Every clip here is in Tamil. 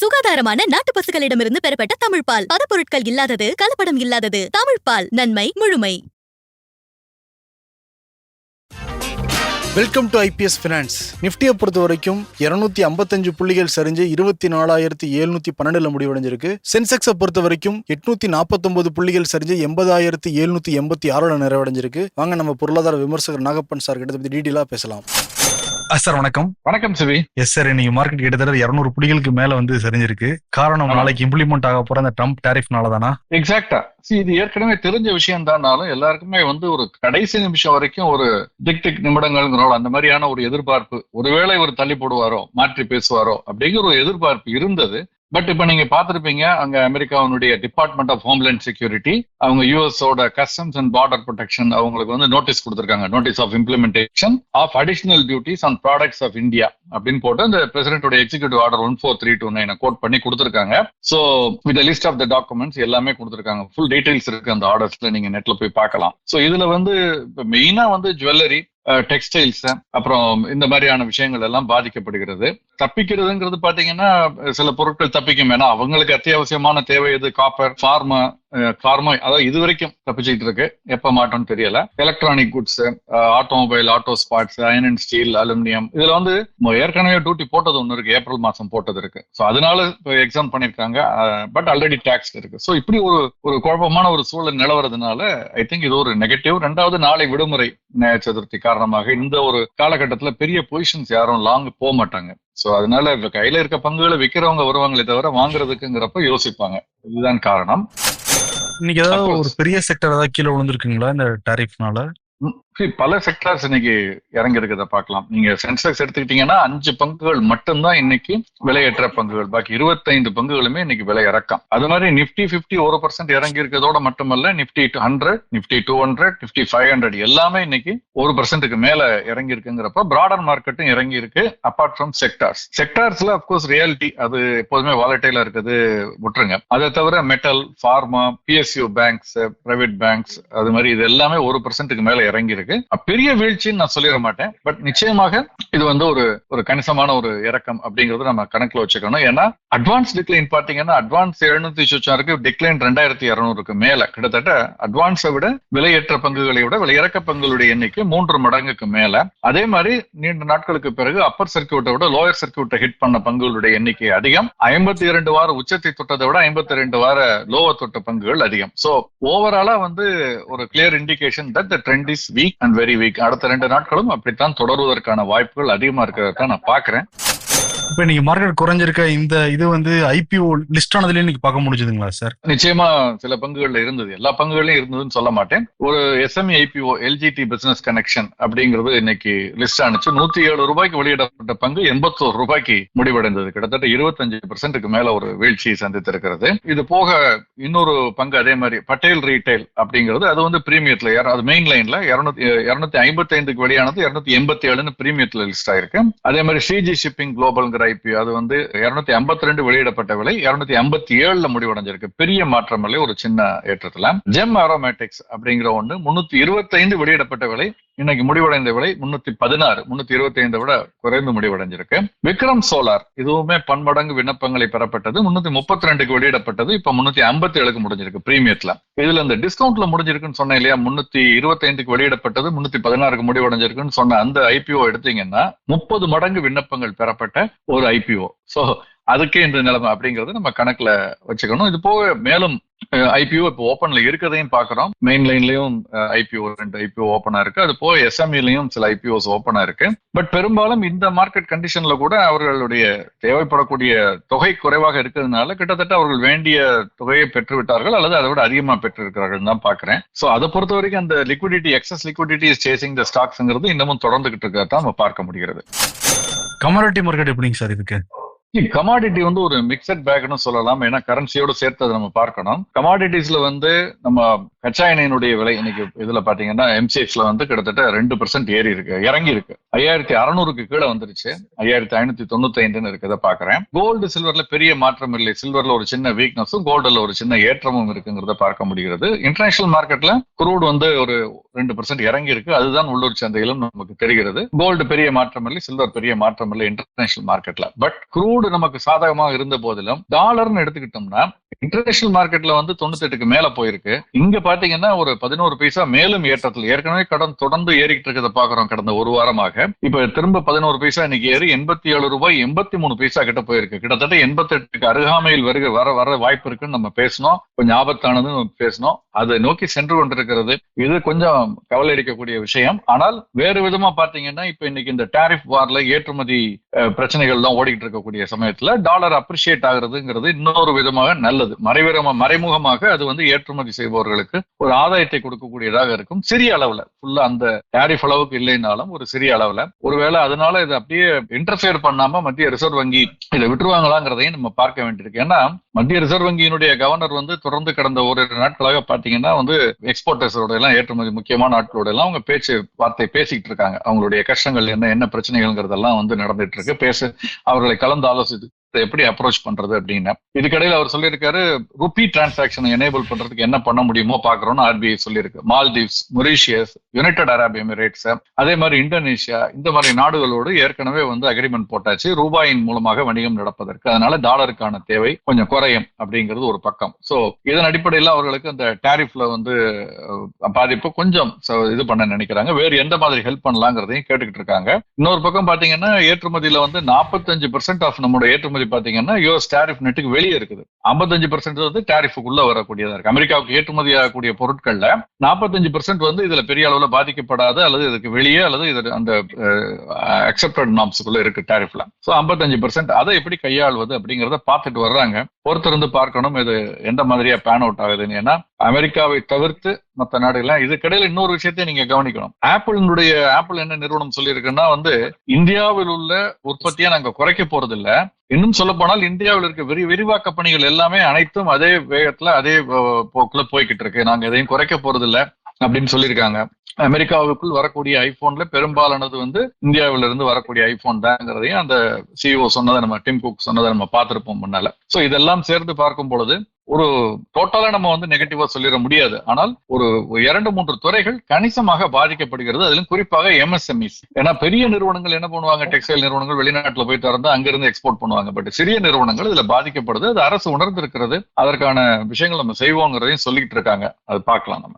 சுகாதாரமான நாட்டு பசுகளிடமிருந்து பெறப்பட்ட தமிழ் பால். பதப்பொருட்கள் இல்லாதது கலப்படம் இல்லாதது. தமிழ் பால் நன்மை முழுமை. வெல்கம் டு ஐபிஎஸ் ஃபினான்ஸ் நிஃப்டியை பொறுத்த வரைக்கும் இருநூத்தி ஐம்பத்தஞ்சு புள்ளிகள் சரிஞ்சு இருபத்தி நாலாயிரத்தி எழுநூத்தி பன்னெண்டுல முடிவடைஞ்சிருக்கு. சென்செக்ஸை பொறுத்த வரைக்கும் எட்நூத்தி நாற்பத்தொன்பது புள்ளிகள் சரிஞ்சு எண்பதாயிரத்தி எழுநூத்தி எண்பத்தி ஆறுல நிறைவடைஞ்சிருக்கு. வாங்க நம்ம பொருளாதார விமர்சகர் நாகப்பன் சார் கிட்ட இதை பத்தி பேசலாம். சார் வணக்கம். வணக்கம் சிவி எஸ் சார் இன்னைக்கு மார்க்கெட் கிட்டத்தட்ட இருநூறு புள்ளிகளுக்கு மேல வந்து சரிஞ்சிருக்கு. காரணம். நாளைக்கு இம்ப்ளிமெண்ட் ஆக போற அந்த ட்ரம்ப் டேரிஃப்னால தானா எக்ஸாக்டா இது ஏற்கனவே தெரிஞ்ச விஷயம் தானாலும் எல்லாருக்குமே வந்து ஒரு கடைசி நிமிஷம் வரைக்கும் ஒரு டிக் டிக் நிமிடங்கள்ங்கிறோம் அந்த மாதிரியான ஒரு எதிர்பார்ப்பு. ஒருவேளை இவர் தள்ளி போடுவாரோ மாற்றி பேசுவாரோ அப்படிங்கிற ஒரு எதிர்பார்ப்பு இருந்தது. பட் இப்ப நீங்க பாத்திருப்பீங்க அங்க அமெரிக்காவினுடைய டிபார்ட்மெண்ட் ஆஃப் ஹோம்லேண்ட் செக்யூரிட்டி அவங்க U S customs and border protection அவங்களுக்கு வந்து நோட்டீஸ் கொடுத்திருக்காங்க. Notice of implementation of additional duties on products of India அப்படின்னு போட்டு அந்த பிரசிடென்டோட executive order one four three two nine code பண்ணி கொடுத்திருக்காங்க. So with list of the documents எல்லாமே கொடுத்திருக்காங்க. ஃபுல் டீடைல்ஸ் இருக்கு அந்த ஆர்டர்ஸ்ல நீங்க நெட்ல போய் பார்க்கலாம். சோ இதுல வந்து மெயினா வந்து ஜுவல்லரி டெக்ஸ்டைல்ஸ் அப்புறம் இந்த மாதிரியான விஷயங்கள் எல்லாம் பாதிக்கப்படுகிறது. தப்பிக்கிறதுங்கிறது பாத்தீங்கன்னா சில பொருட்கள் தப்பிக்கும். ஏன்னா அவங்களுக்கு அத்தியாவசியமான தேவை எது? காப்பர் ஃபார்மா கார்மாய் அதாவது இது வரைக்கும் தப்பிச்சுட்டு இருக்கு. எப்ப மாட்டோம்னு தெரியல. Electronic goods automobile auto spots iron and steel aluminium இதுல வந்து ஏற்கனவே டியூட்டி போட்டது ஒன்று இருக்கு. ஏப்ரல் மாசம் போட்டது இருக்கு. ஸோ அதனால இப்போ எக்ஸாம் பண்ணிருக்காங்க. பட் ஆல்ரெடி டேக்ஸ் இருக்கு. ஸோ இப்படி ஒரு ஒரு குழப்பமான ஒரு சூழல் நிலவரதுனால ஐ திங்க் இது ஒரு நெகட்டிவ் ரெண்டாவது நாளை விடுமுறை விநாயகர் சதுர்த்தி காரணமாக இந்த ஒரு காலகட்டத்துல பெரிய பொசிஷன்ஸ் யாரும் லாங் போக மாட்டாங்க. சோ அதனால கையில இருக்க பங்குகளை விற்கிறவங்க வருவாங்களே தவிர வாங்குறதுக்குங்கிறப்ப யோசிப்பாங்க. இதுதான் காரணம். இன்னைக்கு ஏதாவது. ஒரு பெரிய செக்டர் ஏதாவது கீழே விழுந்திருக்குங்களா இந்த டேரிஃப்னால பல செக்டர்ஸ் இன்னைக்கு இறங்கி இருக்கிறத பார்க்கலாம். நீங்க சென்செக்ஸ் எடுத்துக்கிட்டீங்கன்னா அஞ்சு பங்குகள் மட்டும்தான் இன்னைக்கு விலையேற்ற பங்குகள். பாக்கி இருபத்தைந்து பங்குகளுமே இன்னைக்கு விலை இறக்கம். அது மாதிரி நிப்டி 50 ஒரு பர்சன்ட் இறங்கி இருக்கிறதோட மட்டுமல்ல Nifty hundred Nifty two hundred Nifty five hundred எல்லாமே இன்னைக்கு ஒரு பர்சன்ட்டுக்கு மேல இறங்கி இருக்குங்கிறப்ப பிராடர் மார்க்கெட்டும் இறங்கி இருக்கு அப்பார்ட் ஃப்ரம் செக்டார்ஸ் செக்டார்ஸ்ல அப்கோர்ஸ் ரியாலிட்டி அது எப்போதுமே வாலட்டைலா இருக்குது விட்டுருங்க. அதை தவிர metal pharma PSU banks private banks அது மாதிரி இது எல்லாமே ஒரு பர்சன்ட்டுக்கு மேல இறங்கி இருக்கு இருக்கு. பெரிய வீழ்ச்சின்னு நான் சொல்லிட மாட்டேன். பட் நிச்சயமாக இது வந்து ஒரு ஒரு கணிசமான ஒரு இறக்கம் அப்படிங்கறது நம்ம கணக்குல வச்சுக்கணும். ஏன்னா அட்வான்ஸ் டிக்ளைன் பாத்தீங்கன்னா அட்வான்ஸ் எழுநூத்தி சொச்சம் இருக்கு டிக்ளைன் ரெண்டாயிரத்தி இருநூறுக்கு மேல. கிட்டத்தட்ட அட்வான்ஸை விட விலையேற்ற பங்குகளை விட விலையிறக்க பங்குகளுடைய எண்ணிக்கை மூன்று மடங்குக்கு மேல. அதே மாதிரி நீண்ட நாட்களுக்கு பிறகு அப்பர் சர்க்கியூட்டை விட லோயர் சர்க்கியூட்டை ஹிட் பண்ண பங்குகளுடைய எண்ணிக்கை அதிகம். ஐம்பத்தி இரண்டு வார உச்சத்தை தொட்டதை விட ஐம்பத்தி ரெண்டு வார லோவ தொட்ட பங்குகள் அதிகம். சோ ஓவராலா வந்து ஒரு clear indication that the trend is weak and very weak அடுத்த ரெண்டு நாட்களும் அப்படித்தான் தொடருவதற்கான வாய்ப்புகள் அதிகமா இருக்கிறத நான் பாக்குறேன் இப்ப நீங்க மார்க்கெட் குறைஞ்சிருக்க இந்த இது வந்து ஐபிஓ லிஸ்ட் ஆனதுல நீங்க பார்க்க முடிஞ்சதுங்களா சார் நிச்சயமா சில பங்குகள்ல இருந்தது. எல்லா பங்குகளையும் இருந்ததுன்னு சொல்ல மாட்டேன். ஒரு SME IPO LGT business connection அப்படிங்கிறது இன்னைக்கு லிஸ்ட் ஆனிச்சு. நூத்தி ஏழு ரூபாய்க்கு வெளியிடப்பட்ட பங்கு எண்பத்தோரு ரூபாய்க்கு முடிவடைந்தது. கிட்டத்தட்ட இருபத்தஞ்சு பெர்சென்ட்டுக்கு மேல ஒரு வீழ்ச்சியை சந்தித்திருக்கிறது. இது போக இன்னொரு பங்கு அதே மாதிரி பட்டேல் ரீட்டைல் அப்படிங்கிறது. அது வந்து பிரீமியத்துல அது மெயின் லைன்ல இருநூத்தி இருநூத்தி ஐம்பத்தி ஐந்துக்கு வெளியானது இருநூத்தி எண்பத்தி ஏழுன்னு பிரீமியத்துல லிஸ்ட் ஆயிருக்கு. அதே மாதிரி சிஜி ஷிப்பிங் குளோபல்ங்கிற ஐபிஓ அது வந்து இருநூத்தி ஐம்பத்தி ரெண்டு வெளியிடப்பட்ட விலை இருநூத்தி ஐம்பத்தி ஏழுல முடிவடைஞ்சிருக்கு. பெரிய மாற்றம் இல்லை ஒரு சின்ன ஏற்றத்துல. ஜெம் அரோமேட்டிக்ஸ் அப்படிங்கிற ஒண்ணு முன்னூத்தி இருபத்தைந்து வெளியிடப்பட்ட விலை இன்னைக்கு முடிவடைந்த விலை முன்னூத்தி பதினாறு முன்னூத்தி இருபத்தி ஐந்தை விட குறைந்து முடிவடைஞ்சிருக்கு. விக்ரம் சோலார் இதுவுமே பன்மடங்கு விண்ணப்பங்களை பெறப்பட்டது. முன்னூத்தி முப்பத்தி ரெண்டுக்கு வெளியிடப்பட்டது. இப்ப முன்னூத்தி ஐம்பத்தி ஏழுக்கு முடிஞ்சிருக்கு பிரீமியத்துல இதுல இந்த டிஸ்கவுண்ட்ல முடிஞ்சிருக்குன்னு சொன்னேன் இல்லையா? முன்னூத்தி இருபத்தி ஐந்துக்கு வெளியிடப்பட்டது. முன்னூத்தி பதினாறுக்கு முடிவடைஞ்சிருக்குன்னு சொன்ன அந்த ஐபிஓ எடுத்தீங்கன்னா முப்பது மடங்கு விண்ணப்பங்கள் பெறப்பட்ட ஒரு ஐபிஓ சோ அதுக்கே இந்த நிலைமை அப்படிங்கறது நம்ம கணக்குல வச்சுக்கணும். இது போக மேலும் ஐபிஓ இப்போ ஓப்பன்ல இருக்கிறதையும் பாக்குறோம் மெயின் லைன்லயும் ஐபிஓ ரெண்டு ஐபிஓ ஓப்பனா இருக்கு. அது போக எஸ்எம்இலையும் சில ஐபிஓஸ் ஓப்பனா இருக்கு. பட் பெரும்பாலும் இந்த மார்க்கெட் கண்டிஷன்ல கூட அவர்களுடைய தேவைப்படக்கூடிய தொகை குறைவாக இருக்கிறதுனால கிட்டத்தட்ட அவர்கள் வேண்டிய தொகையை பெற்று விட்டார்கள் அல்லது அதை விட அதிகமா பெற்று இருக்கிறார்கள் தான் பாக்குறேன் சோ அதை பொறுத்த வரைக்கும் அந்த liquidity excess liquidity is chasing the ஸ்டாக்ஸ்ங்கிறது இன்னமும் தொடர்ந்துகிட்டு இருக்கிறதா நம்ம பார்க்க முடிகிறது. கமரட்டி மார்க்கெட் எப்படிங்க சார் இதுக்கு? கமாடிட்டி வந்து ஒரு மிக்சட் பேக்னு சொல்லலாம். ஏன்னா கரன்சியோட சேர்த்து அதை நம்ம பார்க்கணும். கமாடிட்டிஸ்ல வந்து நம்ம கச்சா எண்ணெயினுடைய விலை இன்னைக்கு இதுல பாத்தீங்கன்னா எம்சிஎக்ஸ்ல வந்து கிட்டத்தட்ட ரெண்டு பர்சன்ட் ஏறி இருக்கு இறங்கி இருக்கு. ஐயாயிரத்தி அறுநூறுக்கு கீழே வந்துருச்சு. ஐயாயிரத்தி ஐநூத்தி தொண்ணூத்தி ஐந்துன்னு இருக்கிறத பாக்குறேன் கோல்டு சில்வர்ல பெரிய மாற்றம் இல்லை. சில்வர்ல ஒரு சின்ன வீக்னஸும் கோல்டுல ஒரு சின்ன ஏற்றமும் இருக்குங்கிறத பார்க்க முடிகிறது. இன்டர்நேஷனல் மார்க்கெட்ல குரூட் வந்து ஒரு ரெண்டு பர்சன்ட் இறங்கி இருக்கு அதுதான் உள்ளூர் சந்தையிலும் நமக்கு தெரிகிறது. கோல்டு பெரிய மாற்றம் இல்லை சில்வர் பெரிய மாற்றம் இல்லை இன்டர்நேஷனல் மார்க்கெட்ல பட் க்ரூடு நமக்கு சாதகமாக இருந்த போதிலும் டாலர்னு எடுத்துக்கிட்டோம்னா இன்டர்நேஷனல் மார்க்கெட்ல வந்து தொண்ணூத்தி எட்டுக்கு மேல போயிருக்கு. இங்க பாத்தீங்கன்னா ஒரு பதினோரு பைசா மேலும் ஏற்றத்தில் ஏற்கனவே கடன் தொடர்ந்து ஏறிக்கிட்டு இருக்கிறத பாக்குறோம் கடந்த ஒரு வாரமாக. இப்ப திரும்ப பதினோரு பைசா இன்னைக்கு ஏறி எண்பத்தி ஏழு ரூபாய் எண்பத்தி மூணு பைசா கிட்ட போயிருக்கு. கிட்டத்தட்ட எண்பத்தி எட்டுக்கு அருகாமையில் வருக வர வர வாய்ப்பு இருக்குன்னு நம்ம பேசணும் கொஞ்சம் ஆபத்தானதுன்னு பேசணும் அதை நோக்கி சென்று கொண்டிருக்கிறது. இது கொஞ்சம் கவலை அளிக்கக்கூடிய விஷயம். ஆனால் வேறு விதமா பாத்தீங்கன்னா இப்ப இன்னைக்கு இந்த டாரிஃப் வார்ல ஏற்றுமதி பிரச்சனைகள் தான் ஓடிட்டு இருக்கக்கூடிய சமயத்துல டாலர் அப்ரிஷியேட் ஆகுறதுங்கிறது இன்னொரு விதமாக நல்லது. மறைவிரமா மறைமுகமாக அது வந்து ஏற்றுமதி செய்பவர்களுக்கு ஒரு ஆதாயத்தை கொடுக்கக்கூடியதாக இருக்கும். சிறிய அளவுல. ஃபுல்லா அந்த டாரிஃப் அளவுக்கு இல்லைனாலும் ஒரு சிறிய அளவுல. ஒருவேளை அதனால இதை அப்படியே இன்டர்ஃபியர் பண்ணாம மத்திய ரிசர்வ் வங்கி இதை விட்டுருவாங்களாங்கிறதையும் நம்ம பார்க்க வேண்டியிருக்கு. ஏன்னா மத்திய ரிசர்வ் வங்கியினுடைய கவர்னர் வந்து தொடர்ந்து கடந்த ஒரு நாட்களாக பாத்தீங்கன்னா வந்து எக்ஸ்போர்ட்டர்ஸோட எல்லாம் ஏற்றுமதி முக்கியமான நாட்களோட எல்லாம் அவங்க பேச்சு வார்த்தை பேசிக்கிட்டு இருக்காங்க. அவங்களுடைய கஷ்டங்கள் என்ன என்ன பிரச்சனைகள்ங்கிறதெல்லாம் வந்து நடந்துட்டு இருக்கு. பேச அவர்களை கலந்து ஆலோசித்து எப்படி அப்ரோச் பண்றது அப்படின்னு. இதுக்கடையில் அவர் சொல்லியிருக்காரு ருபி டிரான்சாக்ஷனை எனேபிள் பண்றதுக்கு என்ன பண்ண முடியுமோ பாக்குறோம்னு ஆர்பிஐ சொல்லியிருக்கு. Maldives Mauritius United Arab Emirates அதே மாதிரி இந்தோனேஷியா இந்த மாதிரி நாடுகளோடு ஏற்கனவே வந்து அக்ரிமெண்ட் போட்டாச்சு. ரூபாயின் மூலமாக வணிகம் நடப்பதற்கு. அதனால டாலருக்கான தேவை கொஞ்சம் குறையும் அப்படிங்கிறது ஒரு பக்கம். சோ இதன் அடிப்படையில் அவர்களுக்கு அந்த டேரிஃப்ல வந்து பாதிப்பு கொஞ்சம் இது பண்ண நினைக்கிறாங்க. வேறு எந்த மாதிரி ஹெல்ப் பண்ணலாங்கிறதையும் கேட்டுக்கிட்டு இருக்காங்க. இன்னொரு பக்கம் பாத்தீங்கன்னா ஏற்றுமதியில வந்து நாற்பத்தஞ்சு பர்சன்ட் ஆஃப் நம்மளோட ஏற்றுமதி பாத்தீங்கன்னா யூஎஸ் டாரிஃப் நெட்டுக்கு வெளியே இருக்குது. ஐம்பத்தஞ்சு பெர்சென்ட் வந்து டாரிஃபுக்குள்ள வரக்கூடியதா இருக்கு. அமெரிக்காவுக்கு ஏற்றுமதி ஆகக்கூடிய பொருட்கள்ல நாற்பத்தஞ்சு பெர்சென்ட் வந்து இதுல பெரிய அளவுல பாதிக்கப்படாத அல்லது இதுக்கு வெளியே அல்லது இது அந்த அக்செப்டட் நாம்ஸுக்குள்ள இருக்கு டாரிஃப்ல சோ ஐம்பத்தஞ்சு பெர்சென்ட் அதை எப்படி கையாள்வது அப்படிங்கறத பார்த்துட்டு வர்றாங்க. பொறுத்திருந்து பார்க்கணும். இது எந்த மாதிரியா பேன் அவுட் ஆகுதுன்னு. ஏன்னா அமெரிக்காவை தவிர்த்து மற்ற நாடுகள்லாம் இதுக்கிடையில இன்னொரு விஷயத்தையும் நீங்க கவனிக்கணும். ஆப்பிளினுடைய ஆப்பிள் என்ன நிறுவனம் சொல்லியிருக்குன்னா வந்து இந்தியாவில் உள்ள உற்பத்தியை நாங்க குறைக்க போறது இல்ல இன்னும் சொல்ல போனால் இந்தியாவில் இருக்க விரி விரிவாக்க பணிகள் எல்லாமே அனைத்தும் அதே வேகத்துல அதே போக்குல போய்கிட்டு இருக்கு. நாங்க எதையும் குறைக்க போறது இல்லை அப்படின்னு சொல்லியிருக்காங்க. அமெரிக்காவுக்குள் வரக்கூடிய ஐபோன்ல பெரும்பாலானது வந்து இந்தியாவில இருந்து வரக்கூடிய ஐபோன் தாங்கிறதையும் அந்த சிஇஓ சொன்னதை நம்ம டிம் குக் சொன்னதை நம்ம பார்த்திருப்போம் முன்னால. சோ இதெல்லாம் சேர்ந்து பார்க்கும் பொழுது ஒரு டோட்டலா நம்ம வந்து நெகட்டிவா சொல்லிட முடியாது. ஆனால் ஒரு இரண்டு மூன்று துறைகள் கணிசமாக பாதிக்கப்படுகிறது. அதிலும் குறிப்பாக எம்எஸ்எம்இஸ் ஏன்னா பெரிய நிறுவனங்கள் என்ன பண்ணுவாங்க? டெக்ஸ்டைல் நிறுவனங்கள் வெளிநாட்டுல போய் திறந்து அங்கிருந்து எக்ஸ்போர்ட் பண்ணுவாங்க. பட் சிறிய நிறுவனங்கள் இதுல பாதிக்கப்படுது. அது அரசு உணர்ந்திருக்கிறது. அதற்கான விஷயங்கள் நம்ம செய்வோங்கிறதையும் சொல்லிட்டு இருக்காங்க. அது பார்க்கலாம் நம்ம.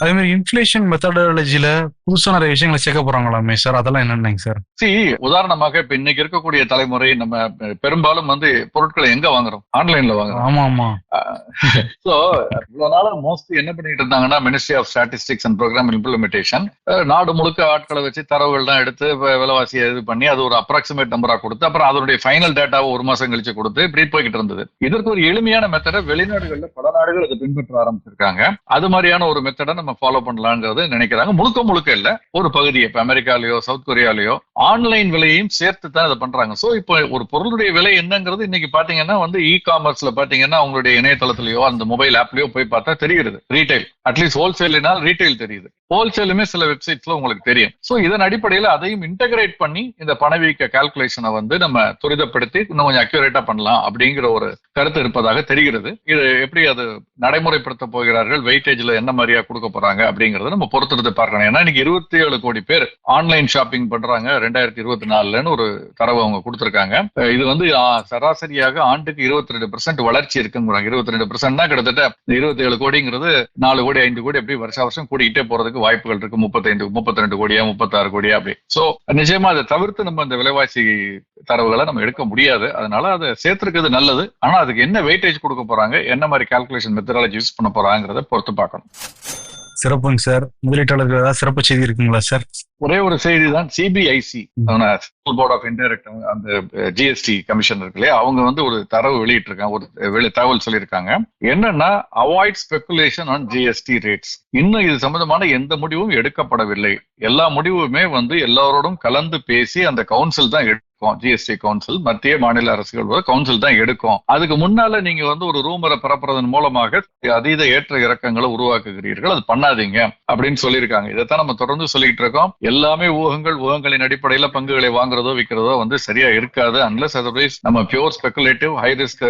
அதே மாதிரி இன்ஃபிளேஷன் மெத்தடாலஜில புதுசா நிறைய விஷயங்களை சேர்க்க போறாங்களாமே சார் அதெல்லாம் என்னென்னங்க சார் சி உதாரணமாக இப்ப இன்னைக்கு இருக்கக்கூடிய தலைமுறை நம்ம பெரும்பாலும் வந்து பொருட்களை எங்க வாங்குறோம்? ஆன்லைன்ல வாங்குறோம். ஆமா ஆமா. சோ இவ்வளவு நாளா மோஸ்ட்லி என்ன பண்ணிட்டு இருந்தாங்கன்னா ministry of statistics and programme implementation நாடு முழுக்க ஆட்களை வச்சு தரவுகள் தான் எடுத்து விலைவாசியை இது பண்ணி அது ஒரு அப்ராக்சிமேட் நம்பரா கொடுத்து அப்புறம் அதனுடைய ஃபைனல் டேட்டாவை ஒரு மாசம் கழிச்சு கொடுத்து இப்படி போய்கிட்டு இருந்தது. இதற்கு ஒரு எளிமையான மெத்தடை வெளிநாடுகள்ல பல நாடுகள் அதை பின்பற்ற ஆரம்பிச்சிருக்காங்க. அது மாதிரியான ஒரு மெத்தடை நம்ம ஃபாலோ பண்ணலாங்கிறது நினைக்கிறாங்க. முழுக்க முழுக்க இல்ல. ஒரு பகுதி இப்ப அமெரிக்காலயோ சவுத் கொரியாலயோ ஆன்லைன் விலையையும் சேர்த்து தான் இதை பண்றாங்க. சோ இப்போ ஒரு பொருளுடைய விலை என்னங்கிறது இன்னைக்கு பாத்தீங்கன்னா வந்து இ காமர்ஸ்ல பாத்தீங்கன்னா அவங்களுடைய இணையதளத்திலயோ அந்த மொபைல் ஆப்லயோ போய் பார்த்தா தெரிகிறது. ரீட்டைல் அட்லீஸ்ட் ஹோல்சேல்னால் ரீட்டைல் தெரியுது. ஹோல்சேலுமே சில வெப்சைட்ஸ்ல உங்களுக்கு தெரியும். சோ இதன் அடிப்படையில அதையும் இன்டகிரேட் பண்ணி இந்த பணவீக்க கால்குலேஷனை வந்து நம்ம துரிதப்படுத்தி இன்னும் கொஞ்சம் அக்யூரேட்டா பண்ணலாம் அப்படிங்கிற ஒரு கருத்து இருப்பதாக தெரிகிறது. இது எப்படி அது நடைமுறைப்படுத்த போகிறார்கள் வெயிட்டேஜ்ல என்ன மாதிரியா கொடுக்க போறாங்க அப்படிங்கறத நம்ம பொறுத்திருந்து பார்க்கணும். ஏன்னா இன்னைக்கு இருபத்தி ஏழு கோடி பேர் ஆன்லைன் ஷாப்பிங் பண்றாங்க. ரெண்டாயிரத்தி இருபத்தி நாலுலன்னு ஒரு தரவு அவங்க கொடுத்துருக்காங்க. இது வந்து சராசரியாக ஆண்டுக்கு இருபத்தி ரெண்டு பெர்சென்ட் வளர்ச்சி இருக்குங்கிறாங்க. இருபத்தி ரெண்டு பெர்சென்ட்னா கிட்டத்தட்ட இருபத்தி ஏழு கோடிங்கிறது நாலு கோடி ஐந்து கோடி எப்படி வருஷ வருஷம் கூடிக்கிட்டே போறதுக்கு வாய்ப்புகள் இருக்கு. முப்பத்தைந்து முப்பத்தி ரெண்டு கோடியா முப்பத்தாறு கோடியா அப்படி. சோ நிச்சயமா அதை தவிர்த்து நம்ம இந்த விலைவாசி தரவுகளை நம்ம எடுக்க முடியாது. அதனால அதை சேர்த்துருக்கிறது நல்லது. ஆனா அதுக்கு என்ன வெயிட்டேஜ் கொடுக்க போறாங்க? என்ன மாதிரி கால்குலேஷன் மெத்தடாலஜி யூஸ் பண்ண போறாங்கிறத பொறுத்து பார்க்கணும். சிறப்புங்க சார். முதலீட்டாளர்கள் ஏதாவது சிறப்பு செய்தி இருக்குங்களா சார்? ஒரே ஒரு செய்தி தான் சிபிஐசி போர்ட் ஆஃப் இன்டைரக்ட் அந்த ஜிஎஸ்டி கமிஷன் இருக்கு இல்லையா? அவங்க வந்து ஒரு தரவு வெளியிட்டு இருக்காங்க ஒரு தகவல் சொல்லியிருக்காங்க. என்னன்னா avoid speculation on GST rates இன்னும் இது சம்பந்தமான எந்த முடிவும் எடுக்கப்படவில்லை. எல்லா முடிவுமே வந்து எல்லாரோடும் கலந்து பேசி அந்த கவுன்சில் தான் எடுக்கும். ஜிஎஸ்டி கவுன்சில் மத்திய மாநில அரசுகள் கவுன்சில் தான் எடுக்கும். அதுக்கு முன்னால நீங்க வந்து ஒரு ரூமரை பரப்புறதன் மூலமாக அதீத ஏற்ற இறக்கங்களை உருவாக்குகிறீர்கள். அது பண்ணாதீங்க அப்படின்னு சொல்லியிருக்காங்க. இதைத்தான் நம்ம தொடர்ந்து சொல்லிட்டு இருக்கோம். எல்லாமே ஊகங்கள் ஊகங்களின் அடிப்படையில பங்குகளை வாங்குறதோ விற்கிறதோ வந்து சரியா இருக்காது. அன்லஸ் அதர்வைஸ் நம்ம பியூர் ஸ்பெகுலேட்டிவ் ஹை ரிஸ்க்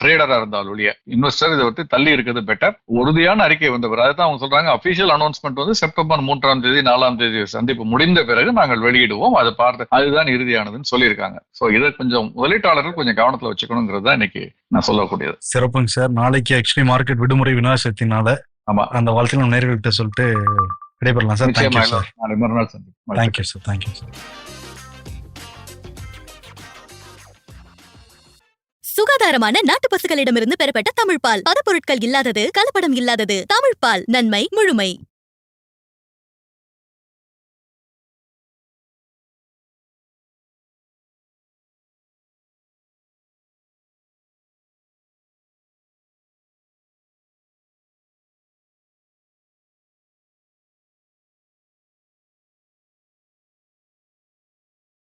ட்ரேடரா இருந்தால் ஒழிய இன்வெஸ்டர் இதை விட்டு தள்ளி இருக்கிறது பெட்டர் உறுதியான அறிக்கை வந்த பிறகு அதுதான் அவங்க சொல்றாங்க. அபிஷியல் அனௌன்ஸ்மெண்ட் வந்து செப்டம்பர் மூன்றாம் தேதி நாலாம் தேதி சந்திப்பு முடிந்த பிறகு நாங்கள் வெளியிடுவோம். அதை பார்த்து அதுதான் இறுதியானதுன்னு சொல்லியிருக்காங்க. சோ இதை கொஞ்சம் முதலீட்டாளர்கள் கொஞ்சம் கவனத்துல வச்சுக்கணுங்கிறது தான் இன்னைக்கு நான் சொல்லக்கூடியது. சிறப்புங்க சார். நாளைக்கு ஆக்சுவலி மார்க்கெட் விடுமுறை விநாசத்தினால ஆமா. அந்த வாழ்க்கையில் நம்ம நேர்கள்ட்ட சொல்லிட்டு விடைபெறலாம் சார். நிச்சயமா தேங்க்யூ சார் நாளை மறுநாள் சந்திப்போம். தேங்க்யூ சார் தேங்க்யூ சார் சுகாதாரமான நாட்டு பசுக்களிடமிருந்து பெறப்பட்ட தமிழ் பால் பதப்பொருட்கள் இல்லாதது கலப்படம் இல்லாதது. தமிழ் பால் நன்மை முழுமை.